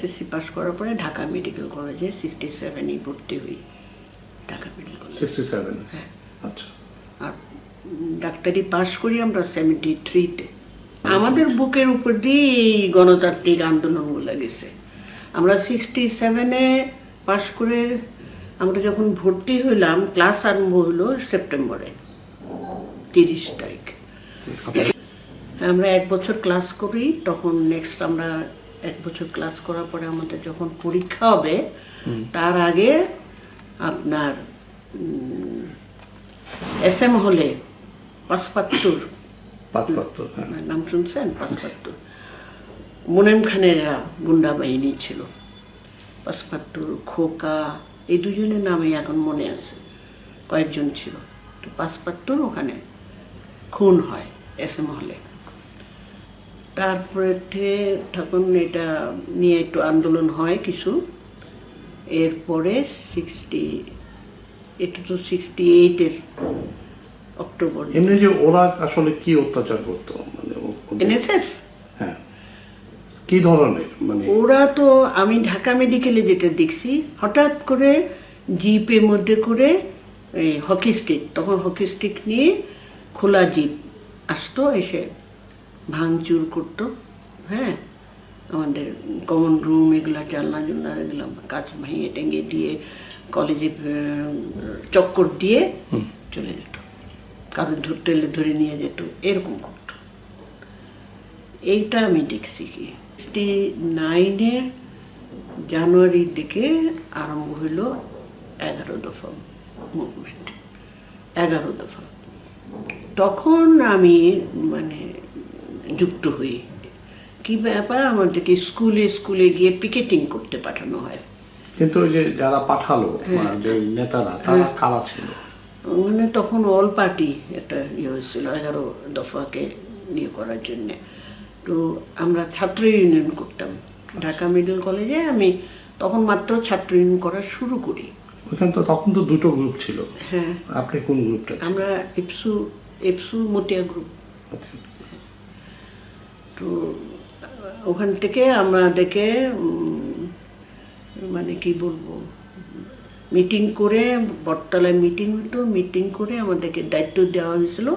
SSC pass করার পরে Dhaka medical কলেজে সিক্সটি সেভেনই ভর্তি হই। Dhaka medical college. Sixty seven আচ্ছা। আর ডাক্তারি পাশ করি আমরা সেভেন্টি থ্রিতে আমাদের বুকের উপর দিয়ে এই গণতান্ত্রিক আন্দোলনগুলো গেছে। আমরা সিক্সটি সেভেনে পাশ করে আমরা যখন ভর্তি হইলাম ক্লাস আরম্ভ হলো সেপ্টেম্বরে তিরিশ তারিখ। আমরা এক বছর ক্লাস করি তখন নেক্সট আমরা এক বছর ক্লাস করার পরে আমাদের যখন পরীক্ষা হবে তার আগে আপনার এস এম হলে পাঁচপাত্তর। হ্যাঁ। নাম শুনছেন? পাসপাত্তুর মুনেম খানেরা গুন্ডা বাহিনী ছিল। পাসপাত্তুর খোকা এই দুজনের নামই এখন মনে আছে। কয়েকজন ছিল। তো পাসপাত্তুর ওখানে খুন হয় এস এম হলে। তারপরে তখন এটা নিয়ে একটু আন্দোলন হয় কিছু। এরপরে সিক্সটি এটা তো সিক্সটি এইটের অক্টোবর। এমনি যে ওরা আসলে কি অত্যাচার করতো মানে এনএসএফ? হ্যাঁ। কি ধরনের মানে ওরা তো আমি ঢাকা মেডিকেলে যেটা দেখছি হঠাৎ করে জিপের মধ্যে করে এই হকি স্টিক তখন হকি স্টিক নিয়ে খোলা জিপ আসতো এসে ভাঙচুর করতো হ্যাঁ? আমাদের কমন রুম এগুলো জানলা জুনলা এগুলো কাজ ভেঙে টেঙে দিয়ে কলেজে চক্কর দিয়ে চলে যেত। কারও ধরতে ধরে নিয়ে যেত এরকম করতো। এইটা আমি দেখছি কি? সিক্সটি নাইনের জানুয়ারির দিকে আরম্ভ হইল এগারো দফা মুভমেন্ট এগারো দফা। তখন আমি মানে যুক্ত হই। কি ব্যাপার? আমাদেরকে স্কুলে স্কুলে গিয়ে পিকেটিং করতে পাঠানো হয়। কিন্তু ওই যে যারা পাঠালো হ্যাঁ। যে নেতারা তারা কারা ছিল? মানে তখন অল পার্টি একটা ইয়ে হয়েছিল এগারো দফাকে ইয়ে করার জন্যে। তো আমরা ছাত্র ইউনিয়ন করতাম। ঢাকা মিডল কলেজে আমি তখন মাত্র ছাত্র ইউনিয়ন করা শুরু করি। ওইখানে তো তখন তো দুটো গ্রুপ ছিল। হ্যাঁ। আপনি কোন গ্রুপটা আমরা এপসু এপসু মতিয়া গ্রুপ তো ওখান থেকে আমাদেরকে মানে কি বলব, মিটিং করে, বটতলায় মিটিং হতো মিটিং করে আমাদেরকে দায়িত্ব দেওয়া হয়েছিল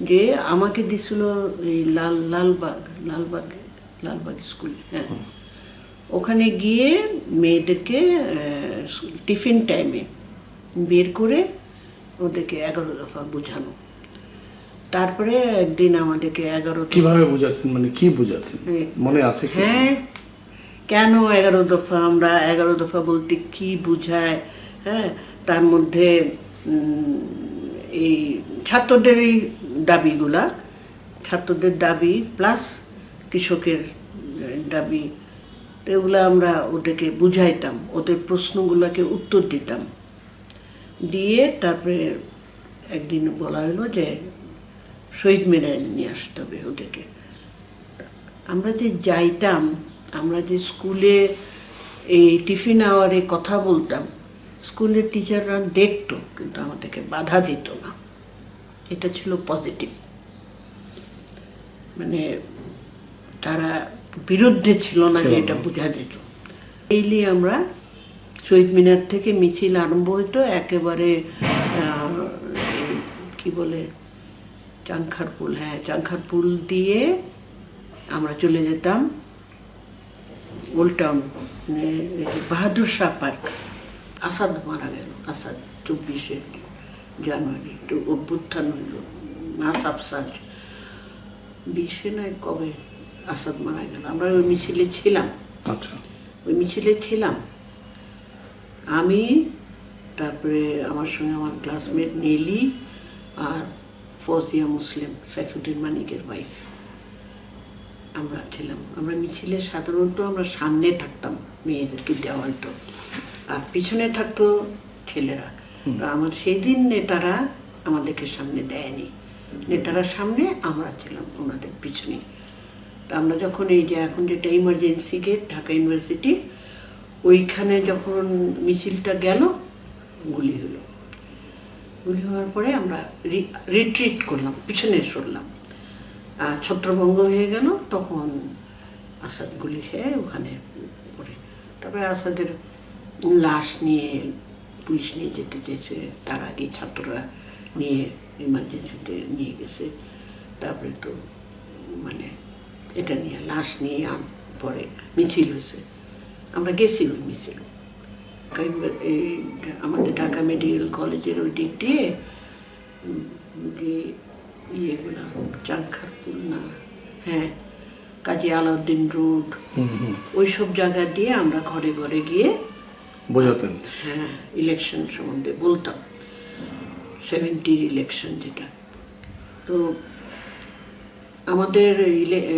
যে আমাকে দিছিল এই লাল, লালবাগ লালবাগ লালবাগ স্কুল হ্যাঁ। ওখানে গিয়ে মেয়েদেরকে টিফিন টাইমে বের করে ওদেরকে এগারো দফা বোঝানো। তারপরে একদিন আমাদেরকে এগারো কীভাবে বুঝাতেন মানে কি বুঝাতেন মনে আছে হ্যাঁ। কেন এগারো দফা? আমরা এগারো দফা বলতে কি বোঝায় হ্যাঁ তার মধ্যে এই ছাত্রদের এই দাবিগুলা। ছাত্রদের দাবি প্লাস কৃষকের দাবি। এগুলো আমরা ওদেরকে বুঝাইতাম। ওদের প্রশ্নগুলোকে উত্তর দিতাম। দিয়ে তারপরে একদিন বলা হলো যে শহীদ মিনারে নিয়ে আসতে হবে ওদেরকে। আমরা যে যাইতাম আমরা যে স্কুলে এই টিফিন আওয়ারে কথা বলতাম স্কুলের টিচাররা দেখতো কিন্তু আমাদেরকে বাধা দিত না। এটা ছিল পজিটিভ। মানে তারা বিরুদ্ধে ছিল না যে এটা বোঝা যেত। এইলি আমরা শহীদ মিনার থেকে মিছিল আরম্ভ হইতো একেবারে কি বলে চাংখার পুল হ্যাঁ চাংখার পুল দিয়ে আমরা চলে যেতাম ওল্ড টাউন মানে বাহাদুর শাহ পার্ক আসাদ মারা গেল আসাদ চব্বিশে জানুয়ারি তো অভ্যুত্থান হইল মাস আফসাদ বিশে নয় কবে আসাদ মারা গেল? আমরা ওই মিছিলে ছিলাম। আচ্ছা। ওই মিছিলে ছিলাম। আমি তারপরে আমার সঙ্গে আমার ক্লাসমেট নেলি আর ফজিয়া মুসলিম সাইফুদ্দিন মানিকের ওয়াইফ আমরা ছিলাম আমরা মিছিলে সাধারণত আমরা সামনে থাকতাম মেয়েদেরকে দেওয়া হতো আর পিছনে থাকতো ছেলেরা। তো আমার সেই দিন নেতারা আমাদেরকে সামনে দেয়নি। নেতারা সামনে আমরা ছিলাম ওনাদের পিছনে। তা আমরা যখন এই যে এখন যেটা ইমার্জেন্সি গেট ঢাকা ইউনিভার্সিটি ওইখানে যখন মিছিলটা গেল গুলি হলো। গুলি হওয়ার পরে আমরা রিট্রিট করলাম, পিছনে সরলাম। ছত্রভঙ্গ হয়ে গেল, তখন আসাদ গুলি খেয়ে ওখানে পড়ে। তারপরে আসাদের লাশ নিয়ে পুলিশ নিয়ে যেতে চেয়েছে, তার আগে ছাত্ররা নিয়ে ইমার্জেন্সিতে নিয়ে গেছে। তারপরে তো মানে এটা নিয়ে লাশ নিয়ে পরে মিছিল হয়েছে। আমরা গেছি ওই মিছিল। এই আমাদের ঢাকা মেডিকেল কলেজের ওই দিক দিয়ে যে ইয়েগুলা চাংখারপুর না হ্যাঁ কাজী আলাউদ্দিন রোড ওই সব জায়গা দিয়ে আমরা ঘরে ঘরে গিয়ে বোঝাতেন। হ্যাঁ ইলেকশন সম্বন্ধে বলতাম। সেভেন্টির ইলেকশন যেটা। তো আমাদের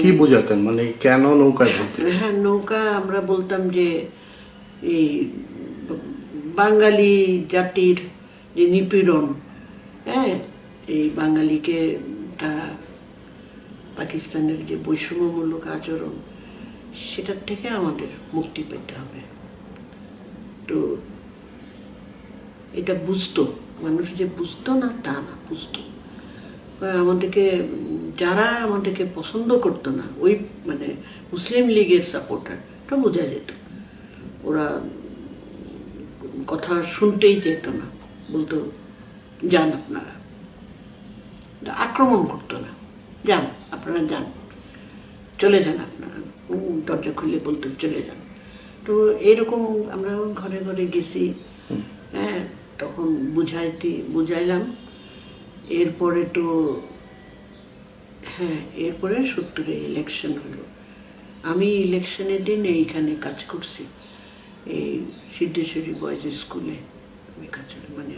কি বোঝাতেন? মানে কেন ভর্তি হ্যাঁ নৌকা আমরা বলতাম যে এই বাঙালি জাতির যে নিপীড়ন হ্যাঁ এই বাঙালিকে তারা পাকিস্তানের যে বৈষম্যমূলক আচরণ, সেটার থেকে আমাদের মুক্তি পেতে হবে। তো এটা বুঝতো, মানুষ যে বুঝতো না, তা না, বুঝতো। আমাদেরকে, যারা আমাদেরকে পছন্দ করতো না, ওই মানে মুসলিম লীগের সাপোর্টার এটা বোঝা যেত। ওরা কথা শুনতেই যেত না বলতো যান আপনারা। আক্রমণ করতো না। যান আপনারা যান। চলে যান আপনারা। দরজা খুলে বলতো চলে যান। তো এরকম আমরা ঘরে ঘরে গেছি। হ্যাঁ তখন বুঝাইতে বুঝাইলাম। এরপরে তো হ্যাঁ এরপরে সত্তরে ইলেকশন হলো। আমি ইলেকশনের দিন এইখানে কাজ করছি। এই সিদ্ধেশ্বরী বয়েজ স্কুলে আমি করি, মানে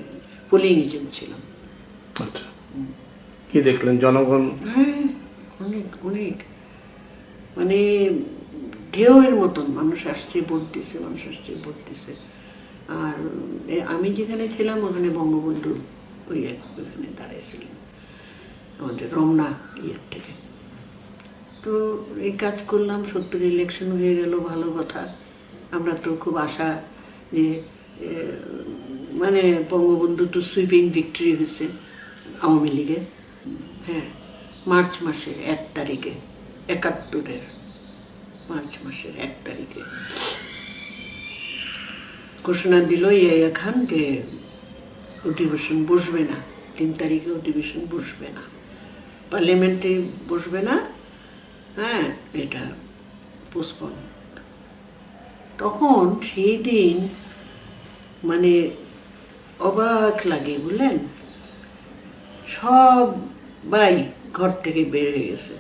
পোলিং এজেন্ট ছিলাম আচ্ছা। কি দেখলেন? জনগণ? হ্যাঁ অনেক অনেক। মানে ঢেউয়ের মতন মানুষ আসছে দিছে মানুষ আসছে দিছে আর আমি যেখানে ছিলাম ওখানে বঙ্গবন্ধু ওই ওইখানে দাঁড়াইছিলেন আমাদের রমনা ইয়ের থেকে। তো এই কাজ করলাম সত্তর ইলেকশন হয়ে গেল ভালো কথা। আমরা তো খুব আশা যে মানে বঙ্গবন্ধু তো সুইপিং ভিক্টরি হয়েছে আওয়ামী লীগের। হ্যাঁ মার্চ মাসের এক তারিখে, একাত্তরের মার্চ মাসের এক তারিখে। ঘোষণা দিল ইয়া খান যে অধিবেশন বসবে না, তিন তারিখে অধিবেশন বসবে না। পার্লামেন্টে বসবে না হ্যাঁ এটা পোস্টপন তখন সেই দিন মানে অবাক লাগে, বুঝলেন? সবাই ঘর থেকে বের হয়ে গেছে।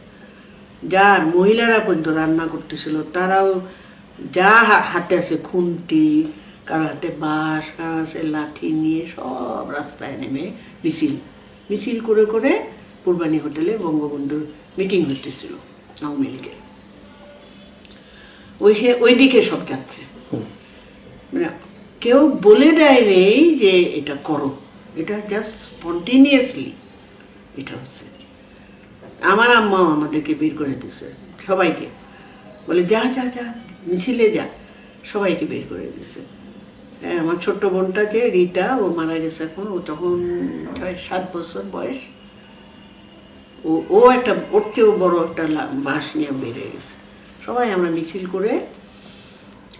যার মহিলারা পর্যন্ত রান্না করতেছিল, তারাও যা হাতে আছে খুন্তি, কারও হাতে বাঁশ, কারও হাতে লাঠি নিয়ে সব রাস্তায় নেমে মিছিল। মিছিল করে করে পূর্বানী হোটেলে বঙ্গবন্ধুর মিটিং হতেছিল আওয়ামী লীগের। ওই ওইদিকে সব যাচ্ছে। মানে কেউ বলে দেয় নেই যে এটা করো। এটা জাস্ট স্পন্টেনিয়াসলি এটা হচ্ছে। আমার আম্মাও আমাদেরকে বের করে দিছে সবাইকে। বলে যা যা যা মিছিলে যা। সবাইকে বের করে দিছে হ্যাঁ আমার ছোট্ট বোনটা যে রীতা ও মারা গেছে এখন ও তখন ছয় সাত বছর বয়স। ও ও একটা ওর চেয়েও বড় একটা বাঁশ নিয়ে বেড়ে গেছে। সবাই আমরা মিছিল করে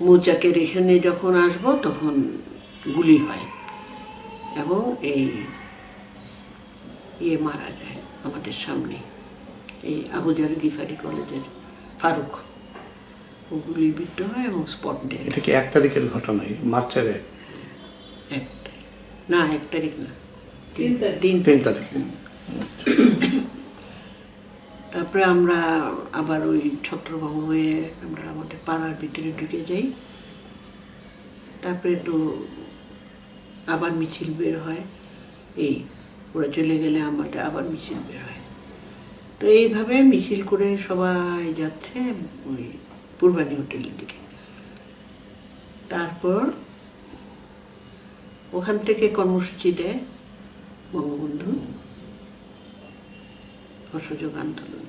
মৌচাকের এখানে যখন আসব তখন গুলি হয় এবং এই ইয়ে মারা যায় আমাদের সামনে। এই আবুজার গিফারি কলেজের ফারুক। ও গুলিবিদ্ধ হয় এবং স্পট ডেড এটা কি এক তারিখের ঘটনাই? মার্চের? এক এক তারিখ। না এক তারিখ না। তিন তারিখ। তিন তিন তারিখ। তারপরে আমরা আবার ওই ছত্রভঙ্গ হয়ে আমরা আমাদের পাড়ার ভিতরে ঢুকে যাই। তারপরে তো আবার মিছিল বের হয়। এই ওরা চলে গেলে আমাদের আবার মিছিল বের হয়। তো এইভাবে মিছিল করে সবাই যাচ্ছে ওই পূর্বানী হোটেলের দিকে। তারপর ওখান থেকে কর্মসূচি দেয় বঙ্গবন্ধু অসহযোগ আন্দোলন।